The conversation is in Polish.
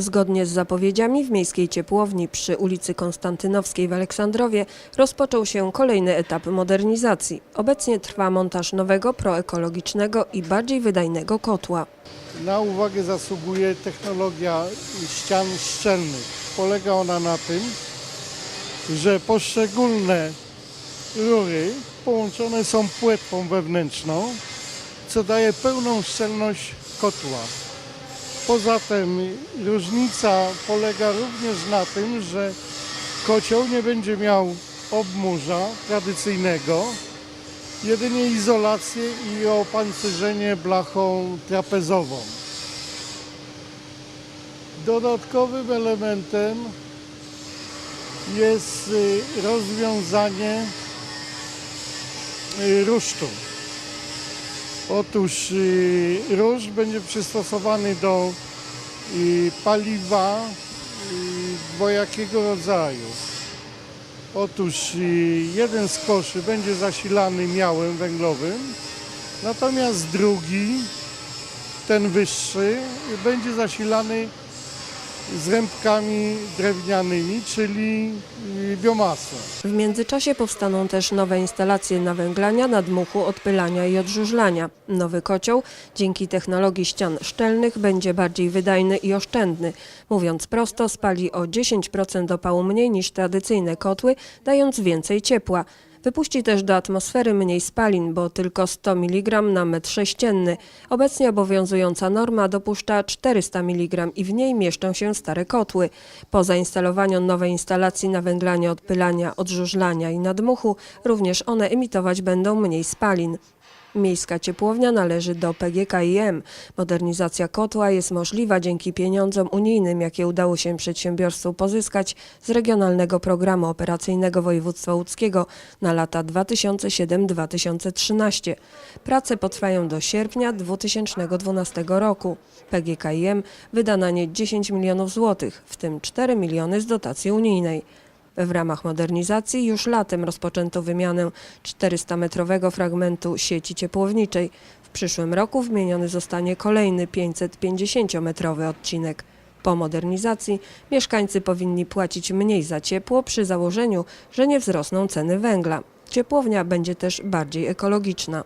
Zgodnie z zapowiedziami w miejskiej ciepłowni przy ulicy Konstantynowskiej w Aleksandrowie rozpoczął się kolejny etap modernizacji. Obecnie trwa montaż nowego, proekologicznego i bardziej wydajnego kotła. Na uwagę zasługuje technologia ścian szczelnych. Polega ona na tym, że poszczególne rury połączone są płetwą wewnętrzną, co daje pełną szczelność kotła. Poza tym różnica polega również na tym, że kocioł nie będzie miał obmurza tradycyjnego, jedynie izolację i opancerzenie blachą trapezową. Dodatkowym elementem jest y, rozwiązanie y, rusztu. Otóż y, róż będzie przystosowany do y, paliwa y, dwojakiego rodzaju. Otóż jeden z koszy będzie zasilany miałem węglowym, natomiast drugi, ten wyższy, będzie zasilany zrębkami drewnianymi, czyli y, biomasą. W międzyczasie powstaną też nowe instalacje nawęglania, nadmuchu, odpylania i odżużlania. Nowy kocioł dzięki technologii ścian szczelnych będzie bardziej wydajny i oszczędny. Mówiąc prosto, spali o 10% opału mniej niż tradycyjne kotły, dając więcej ciepła. Wypuści też do atmosfery mniej spalin, bo tylko 100 mg na metr sześcienny. Obecnie obowiązująca norma dopuszcza 400 mg i w niej mieszczą się stare kotły. Po zainstalowaniu nowej instalacji nawęglania, odpylania, odżużlania i nadmuchu, również one emitować będą mniej spalin. Miejska ciepłownia należy do PGKiM. Modernizacja kotła jest możliwa dzięki pieniądzom unijnym, jakie udało się przedsiębiorstwu pozyskać z Regionalnego Programu Operacyjnego Województwa Łódzkiego na lata 2007-2013. Prace potrwają do sierpnia 2012 roku. PGKiM wyda na nie 10 milionów złotych, w tym 4 miliony z dotacji unijnej. W ramach modernizacji już latem rozpoczęto wymianę 400-metrowego fragmentu sieci ciepłowniczej. W przyszłym roku wymieniony zostanie kolejny 550-metrowy odcinek. Po modernizacji mieszkańcy powinni płacić mniej za ciepło przy założeniu, że nie wzrosną ceny węgla. Ciepłownia będzie też bardziej ekologiczna.